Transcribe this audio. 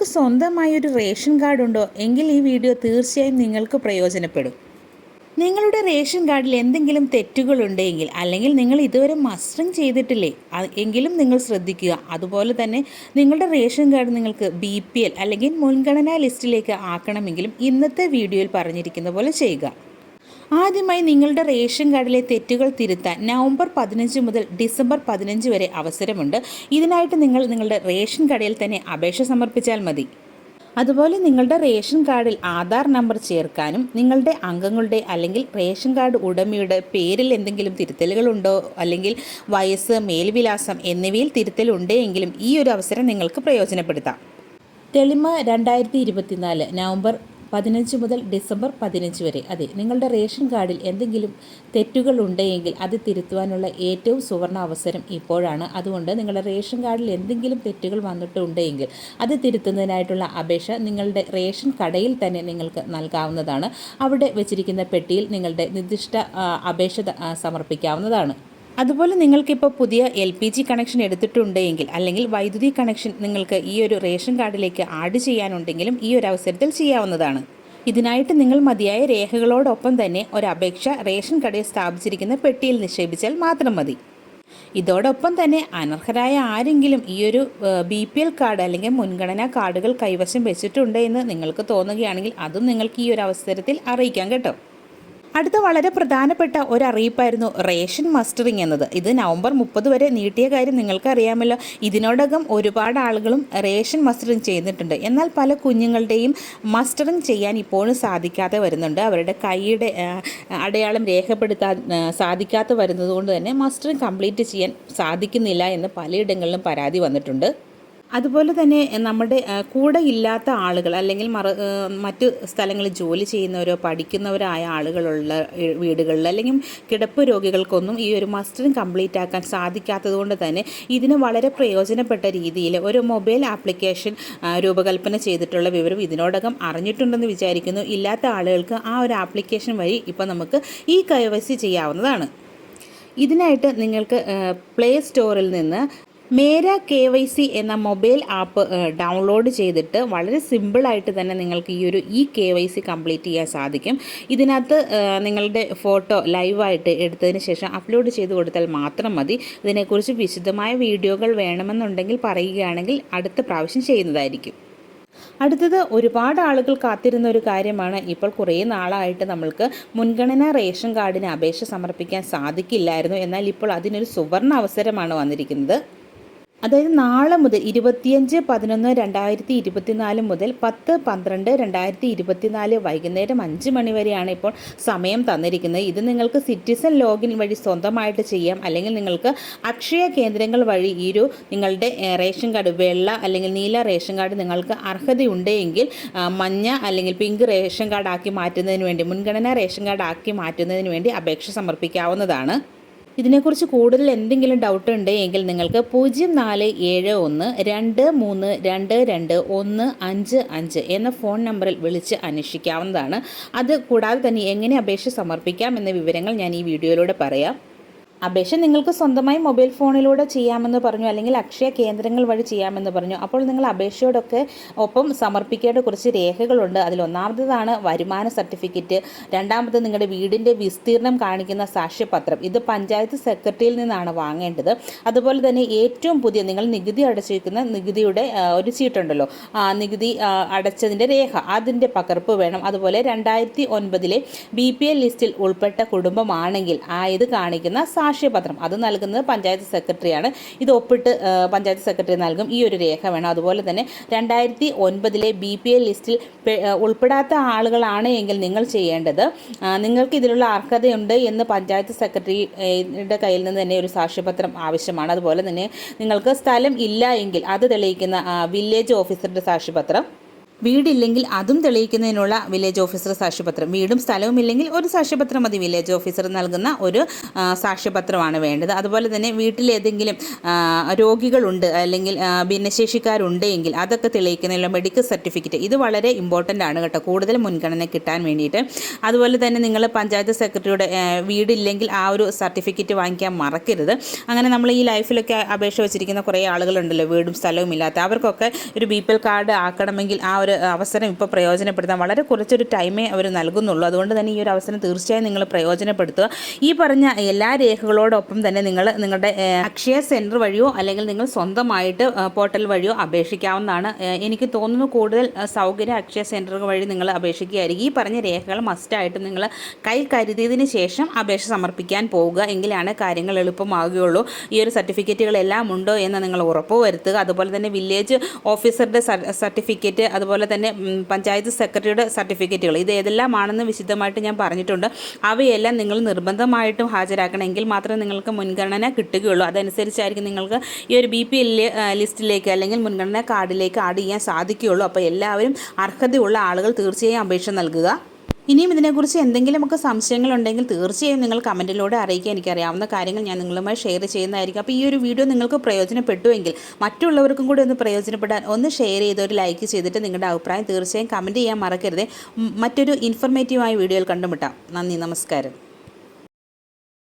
നിങ്ങൾക്ക് സ്വന്തമായി ഒരു റേഷൻ കാർഡ് ഉണ്ടോ? എങ്കിൽ ഈ വീഡിയോ തീർച്ചയായും നിങ്ങൾക്ക് പ്രയോജനപ്പെടും. നിങ്ങളുടെ റേഷൻ കാർഡിൽ എന്തെങ്കിലും തെറ്റുകളുണ്ടെങ്കിൽ അല്ലെങ്കിൽ നിങ്ങൾ ഇതുവരെ മസ്റ്ററിങ് ചെയ്തിട്ടില്ലേ എങ്കിലും നിങ്ങൾ ശ്രദ്ധിക്കുക. അതുപോലെ തന്നെ നിങ്ങളുടെ റേഷൻ കാർഡ് നിങ്ങൾക്ക് ബി പി എൽ അല്ലെങ്കിൽ മുൻഗണനാ ലിസ്റ്റിലേക്ക് ആക്കണമെങ്കിലും ഇന്നത്തെ വീഡിയോയിൽ പറഞ്ഞിരിക്കുന്ന പോലെ ചെയ്യുക. ആദ്യമായി നിങ്ങളുടെ റേഷൻ കാർഡിലെ തെറ്റുകൾ തിരുത്താൻ നവംബർ പതിനഞ്ച് മുതൽ ഡിസംബർ പതിനഞ്ച് വരെ അവസരമുണ്ട്. ഇതിനായിട്ട് നിങ്ങൾ നിങ്ങളുടെ റേഷൻ കടയിൽ തന്നെ അപേക്ഷ സമർപ്പിച്ചാൽ മതി. അതുപോലെ നിങ്ങളുടെ റേഷൻ കാർഡിൽ ആധാർ നമ്പർ ചേർക്കാനും നിങ്ങളുടെ അംഗങ്ങളുടെ അല്ലെങ്കിൽ റേഷൻ കാർഡ് ഉടമയുടെ പേരിൽ എന്തെങ്കിലും തിരുത്തലുകളുണ്ടോ? അല്ലെങ്കിൽ വയസ്സ് മേൽവിലാസം എന്നിവയിൽ തിരുത്തലുണ്ടെങ്കിലും ഈ ഒരു അവസരം നിങ്ങൾക്ക് പ്രയോജനപ്പെടുത്താം. തെളിമ രണ്ടായിരത്തി ഇരുപത്തിനാല് നവംബർ പതിനഞ്ച് മുതൽ ഡിസംബർ പതിനഞ്ച് വരെ. അതെ നിങ്ങളുടെ റേഷൻ കാർഡിൽ എന്തെങ്കിലും തെറ്റുകൾ ഉണ്ടെങ്കിൽ അത് തിരുത്തുവാനുള്ള ഏറ്റവും സുവർണ അവസരം ഇപ്പോഴാണ്. അതുകൊണ്ട് നിങ്ങളുടെ റേഷൻ കാർഡിൽ എന്തെങ്കിലും തെറ്റുകൾ വന്നിട്ടുണ്ടെങ്കിൽ അത് തിരുത്തുന്നതിനായിട്ടുള്ള അപേക്ഷ നിങ്ങളുടെ റേഷൻ കടയിൽ തന്നെ നിങ്ങൾക്ക് നൽകാവുന്നതാണ്. അവിടെ വെച്ചിരിക്കുന്ന പെട്ടിയിൽ നിങ്ങളുടെ നിർദ്ദിഷ്ട അപേക്ഷ സമർപ്പിക്കാവുന്നതാണ്. അതുപോലെ നിങ്ങൾക്കിപ്പോൾ പുതിയ എൽ പി ജി കണക്ഷൻ എടുത്തിട്ടുണ്ടെങ്കിൽ അല്ലെങ്കിൽ വൈദ്യുതി കണക്ഷൻ നിങ്ങൾക്ക് ഈ ഒരു റേഷൻ കാർഡിലേക്ക് ആഡ് ചെയ്യാനുണ്ടെങ്കിലും ഈ ഒരു അവസരത്തിൽ ചെയ്യാവുന്നതാണ്. ഇതിനായിട്ട് നിങ്ങൾ മതിയായ രേഖകളോടൊപ്പം തന്നെ ഒരു അപേക്ഷ റേഷൻ കടയിൽ സ്ഥാപിച്ചിരിക്കുന്ന പെട്ടിയിൽ നിക്ഷേപിച്ചാൽ മാത്രം മതി. ഇതോടൊപ്പം തന്നെ അനർഹരായ ആരെങ്കിലും ഈ ഒരു ബി പി എൽ കാർഡ് അല്ലെങ്കിൽ മുൻഗണനാ കാർഡുകൾ കൈവശം വെച്ചിട്ടുണ്ട് എന്ന് നിങ്ങൾക്ക് തോന്നുകയാണെങ്കിൽ അതും നിങ്ങൾക്ക് ഈ ഒരു അവസരത്തിൽ അറിയിക്കാം കേട്ടോ. അടുത്ത വളരെ പ്രധാനപ്പെട്ട ഒരു അറിയിപ്പായിരുന്നു റേഷൻ മസ്റ്ററിംഗ് എന്നത്. ഇത് നവംബർ മുപ്പത് വരെ നീട്ടിയ കാര്യം നിങ്ങൾക്കറിയാമല്ലോ. ഇതിനോടകം ഒരുപാട് ആളുകളും റേഷൻ മസ്റ്ററിംഗ് ചെയ്യുന്നിട്ടുണ്ട് എന്നാൽ പല കുഞ്ഞുങ്ങളുടെയും മസ്റ്ററിംഗ് ചെയ്യാൻ ഇപ്പോഴും സാധിക്കാതെ വരുന്നുണ്ട്. അവരുടെ കൈയുടെ അടയാളം രേഖപ്പെടുത്താൻ സാധിക്കാതെ വരുന്നതുകൊണ്ട് തന്നെ മസ്റ്ററിംഗ് കംപ്ലീറ്റ് ചെയ്യാൻ സാധിക്കുന്നില്ല എന്ന് പലയിടങ്ങളിലും പരാതി വന്നിട്ടുണ്ട്. അതുപോലെ തന്നെ നമ്മുടെ കൂടെ ഇല്ലാത്ത ആളുകൾ അല്ലെങ്കിൽ മറ മറ്റ് സ്ഥലങ്ങളിൽ ജോലി ചെയ്യുന്നവരോ പഠിക്കുന്നവരായ ആളുകളുള്ള വീടുകളിൽ അല്ലെങ്കിൽ കിടപ്പ് രോഗികൾക്കൊന്നും ഈ ഒരു മസ്റ്ററിങ് കംപ്ലീറ്റ് ആക്കാൻ സാധിക്കാത്തത് കൊണ്ട് തന്നെ ഇതിന് വളരെ പ്രയോജനപ്പെട്ട രീതിയിൽ ഒരു മൊബൈൽ ആപ്ലിക്കേഷൻ രൂപകൽപ്പന ചെയ്തിട്ടുള്ള വിവരം ഇതിനോടകം അറിഞ്ഞിട്ടുണ്ടെന്ന് വിചാരിക്കുന്നു. ഇല്ലാത്ത ആളുകൾക്ക് ആ ഒരു ആപ്ലിക്കേഷൻ വഴി ഇപ്പോൾ നമുക്ക് ഈ കൈവശി ചെയ്യാവുന്നതാണ്. ഇതിനായിട്ട് നിങ്ങൾക്ക് പ്ലേ സ്റ്റോറിൽ നിന്ന് മേര കെ വൈ സി എന്ന മൊബൈൽ ആപ്പ് ഡൗൺലോഡ് ചെയ്തിട്ട് വളരെ സിമ്പിളായിട്ട് തന്നെ നിങ്ങൾക്ക് ഈ ഒരു E K Y C complete ചെയ്യാൻ സാധിക്കും. ഇതിനകത്ത് നിങ്ങളുടെ ഫോട്ടോ ലൈവായിട്ട് എടുത്തതിന് ശേഷം അപ്ലോഡ് ചെയ്ത് കൊടുത്താൽ മാത്രം മതി. ഇതിനെക്കുറിച്ച് വിശദമായ വീഡിയോകൾ വേണമെന്നുണ്ടെങ്കിൽ പറയുകയാണെങ്കിൽ അടുത്ത പ്രാവശ്യം ചെയ്യുന്നതായിരിക്കും. അടുത്തത് ഒരുപാട് ആളുകൾ കാത്തിരുന്ന ഒരു കാര്യമാണ്. ഇപ്പോൾ കുറേ നാളായിട്ട് നമ്മൾക്ക് മുൻഗണനാ റേഷൻ കാർഡിന് അപേക്ഷ സമർപ്പിക്കാൻ സാധിക്കില്ലായിരുന്നു. എന്നാൽ ഇപ്പോൾ അതിനൊരു സുവർണ അവസരമാണ് വന്നിരിക്കുന്നത്. അതായത് നാളെ മുതൽ ഇരുപത്തിയഞ്ച് പതിനൊന്ന് രണ്ടായിരത്തി ഇരുപത്തിനാല് മുതൽ പത്ത് പന്ത്രണ്ട് രണ്ടായിരത്തി ഇരുപത്തിനാല് വൈകുന്നേരം അഞ്ച് മണി വരെയാണ് ഇപ്പോൾ സമയം തന്നിരിക്കുന്നത്. ഇത് നിങ്ങൾക്ക് സിറ്റിസൺ ലോഗിൻ വഴി സ്വന്തമായിട്ട് ചെയ്യാം. അല്ലെങ്കിൽ നിങ്ങൾക്ക് അക്ഷയ കേന്ദ്രങ്ങൾ വഴി ഈ ഒരു നിങ്ങളുടെ റേഷൻ കാർഡ് വെള്ള അല്ലെങ്കിൽ നീല റേഷൻ കാർഡ് നിങ്ങൾക്ക് അർഹതയുണ്ടെങ്കിൽ മഞ്ഞ അല്ലെങ്കിൽ പിങ്ക് റേഷൻ കാർഡ് ആക്കി മാറ്റുന്നതിന് വേണ്ടി മുൻഗണനാ റേഷൻ കാർഡ് ആക്കി മാറ്റുന്നതിന് വേണ്ടി അപേക്ഷ സമർപ്പിക്കാവുന്നതാണ്. ഇതിനെക്കുറിച്ച് കൂടുതൽ എന്തെങ്കിലും ഡൗട്ട് ഉണ്ടെങ്കിൽ നിങ്ങൾക്ക് പൂജ്യം നാല് ഏഴ് ഒന്ന് രണ്ട് മൂന്ന് രണ്ട് രണ്ട് ഒന്ന് അഞ്ച് അഞ്ച് എന്ന ഫോൺ നമ്പറിൽ വിളിച്ച് അന്വേഷിക്കാവുന്നതാണ്. അത് കൂടാതെ തന്നെ എങ്ങനെ അപേക്ഷ സമർപ്പിക്കാം എന്ന വിവരങ്ങൾ ഞാൻ ഈ വീഡിയോയിലൂടെ പറയാം. അപേക്ഷ നിങ്ങൾക്ക് സ്വന്തമായി മൊബൈൽ ഫോണിലൂടെ ചെയ്യാമെന്ന് പറഞ്ഞു അല്ലെങ്കിൽ അക്ഷയ കേന്ദ്രങ്ങൾ വഴി ചെയ്യാമെന്ന് പറഞ്ഞു. അപ്പോൾ നിങ്ങൾ അപേക്ഷയോടൊക്കെ ഒപ്പം സമർപ്പിക്കേണ്ട കുറച്ച് രേഖകളുണ്ട്. അതിൽ ഒന്നാമത്തേതാണ് വരുമാന സർട്ടിഫിക്കറ്റ് രണ്ടാമത് നിങ്ങളുടെ വീടിന്റെ വിസ്തീർണം കാണിക്കുന്ന സാക്ഷ്യപത്രം. ഇത് പഞ്ചായത്ത് സെക്രട്ടറിയിൽ നിന്നാണ് വാങ്ങേണ്ടത്. അതുപോലെ തന്നെ ഏറ്റവും പുതിയ നിങ്ങൾ നികുതി അടച്ചിരിക്കുന്ന നികുതിയുടെ ഒരു ചീട്ടുണ്ടല്ലോ ആ നികുതി അടച്ചതിന്റെ രേഖ അതിന്റെ പകർപ്പ് വേണം. അതുപോലെ രണ്ടായിരത്തി ഒൻപതിലെ ബി പി ലിസ്റ്റിൽ ഉൾപ്പെട്ട കുടുംബമാണെങ്കിൽ ആ ഇത് കാണിക്കുന്ന സാക്ഷ്യപത്രം അത് നൽകുന്നത് പഞ്ചായത്ത് സെക്രട്ടറിയാണ്. ഇത് ഒപ്പിട്ട് പഞ്ചായത്ത് സെക്രട്ടറി നൽകും. ഈ ഒരു രേഖ വേണം. അതുപോലെ തന്നെ രണ്ടായിരത്തി ഒൻപതിലെ ബി പി എൽ ലിസ്റ്റിൽ ഉൾപ്പെടാത്ത ആളുകളാണ് എങ്കിൽ നിങ്ങൾ ചെയ്യേണ്ടത് നിങ്ങൾക്ക് ഇതിലുള്ള അർഹതയുണ്ട് എന്ന് പഞ്ചായത്ത് സെക്രട്ടറിയുടെ കയ്യിൽ നിന്ന് തന്നെ ഒരു സാക്ഷ്യപത്രം ആവശ്യമാണ്. അതുപോലെ തന്നെ നിങ്ങൾക്ക് സ്ഥലം ഇല്ല എങ്കിൽ അത് തെളിയിക്കുന്ന വില്ലേജ് ഓഫീസറുടെ സാക്ഷ്യപത്രം വീടില്ലെങ്കിൽ അതും തെളിയിക്കുന്നതിനുള്ള വില്ലേജ് ഓഫീസർ സാക്ഷ്യപത്രം. വീടും സ്ഥലവും ഇല്ലെങ്കിൽ ഒരു സാക്ഷ്യപത്രം മതി. വില്ലേജ് ഓഫീസർ നൽകുന്ന ഒരു സാക്ഷ്യപത്രമാണ് വേണ്ടത്. അതുപോലെ തന്നെ വീട്ടിലേതെങ്കിലും രോഗികളുണ്ട് അല്ലെങ്കിൽ ഭിന്നശേഷിക്കാരുണ്ടെങ്കിൽ അതൊക്കെ തെളിയിക്കുന്നതിനുള്ള മെഡിക്കൽ സർട്ടിഫിക്കറ്റ് ഇത് വളരെ ഇമ്പോർട്ടന്റ് ആണ് കേട്ടോ. കൂടുതൽ മുൻഗണന കിട്ടാൻ വേണ്ടിയിട്ട്. അതുപോലെ തന്നെ നിങ്ങൾ പഞ്ചായത്ത് സെക്രട്ടറിയുടെ വീടില്ലെങ്കിൽ ആ ഒരു സർട്ടിഫിക്കറ്റ് വാങ്ങിക്കാൻ മറക്കരുത്. അങ്ങനെ നമ്മൾ ഈ ലൈഫിലൊക്കെ അപേക്ഷ വെച്ചിരിക്കുന്ന കുറേ ആളുകളുണ്ടല്ലോ. വീടും സ്ഥലവും ഇല്ലാത്ത. അവർക്കൊക്കെ ഒരു ബി പി എൽ കാർഡ് ആക്കണമെങ്കിൽ ആ ഒരു അവസരം ഇപ്പോൾ പ്രയോജനപ്പെടുത്താൻ വളരെ കുറച്ചൊരു ടൈമേ അവർ നൽകുന്നുള്ളൂ. അതുകൊണ്ട് തന്നെ ഈ ഒരു അവസരം തീർച്ചയായും നിങ്ങൾ പ്രയോജനപ്പെടുത്തുക. ഈ പറഞ്ഞ എല്ലാ രേഖകളോടൊപ്പം തന്നെ നിങ്ങൾ നിങ്ങളുടെ അക്ഷയ സെന്റർ വഴിയോ അല്ലെങ്കിൽ നിങ്ങൾ സ്വന്തമായിട്ട് പോർട്ടൽ വഴിയോ അപേക്ഷിക്കാവുന്നതാണ്. എനിക്ക് തോന്നുന്നു കൂടുതൽ സൗകര്യം അക്ഷയ സെന്ററുകൾ വഴി നിങ്ങൾ അപേക്ഷിക്കുകയായിരിക്കും. ഈ പറഞ്ഞ രേഖകൾ മസ്റ്റായിട്ടും നിങ്ങൾ കൈ കരുതിയതിന് ശേഷം അപേക്ഷ സമർപ്പിക്കാൻ പോവുക എങ്കിലാണ് കാര്യങ്ങൾ എളുപ്പമാകുകയുള്ളൂ. ഈ ഒരു സർട്ടിഫിക്കറ്റുകളെല്ലാം ഉണ്ടോ എന്ന് നിങ്ങൾ ഉറപ്പ് വരുത്തുക അതുപോലെ തന്നെ വില്ലേജ് ഓഫീസറുടെ സർട്ടിഫിക്കറ്റ് അതുപോലെ തന്നെ പഞ്ചായത്ത് സെക്രട്ടറിയുടെ സർട്ടിഫിക്കറ്റുകൾ. ഇത് ഏതെല്ലാമാണെന്ന് വിശദമായിട്ട് ഞാൻ പറഞ്ഞിട്ടുണ്ട്. അവയെല്ലാം നിങ്ങൾ നിർബന്ധമായിട്ടും ഹാജരാക്കണമെങ്കിൽ മാത്രമേ നിങ്ങൾക്ക് മുൻഗണന കിട്ടുകയുള്ളൂ. അതനുസരിച്ചായിരിക്കും നിങ്ങൾക്ക് ഈ ഒരു ബി പി എൽ ലിസ്റ്റിലേക്ക് അല്ലെങ്കിൽ മുൻഗണന കാർഡിലേക്ക് ആഡ് ചെയ്യാൻ സാധിക്കുകയുള്ളൂ. അപ്പോൾ എല്ലാവരും അർഹതയുള്ള ആളുകൾ തീർച്ചയായും അപേക്ഷ നൽകുക. ഇനിയും ഇതിനെക്കുറിച്ച് എന്തെങ്കിലുമൊക്കെ സംശയങ്ങളുണ്ടെങ്കിൽ തീർച്ചയായും നിങ്ങൾ കമന്റിലൂടെ അറിയിക്കുക. എനിക്കറിയാവുന്ന കാര്യങ്ങൾ ഞാൻ നിങ്ങളുമായി ഷെയർ ചെയ്യുന്നതായിരിക്കും. അപ്പോൾ ഈ ഒരു വീഡിയോ നിങ്ങൾക്ക് പ്രയോജനപ്പെട്ടുവെങ്കിൽ മറ്റുള്ളവർക്കും കൂടി ഒന്ന് പ്രയോജനപ്പെടാൻ ഒന്ന് ഷെയർ ചെയ്ത് ഒരു ലൈക്ക് ചെയ്തിട്ട് നിങ്ങളുടെ അഭിപ്രായം തീർച്ചയായും കമന്റ് ചെയ്യാൻ മറക്കരുത്. മറ്റൊരു ഇൻഫർമേറ്റീവായ വീഡിയോയിൽ കണ്ടുമുട്ടാം. നന്ദി നമസ്കാരം.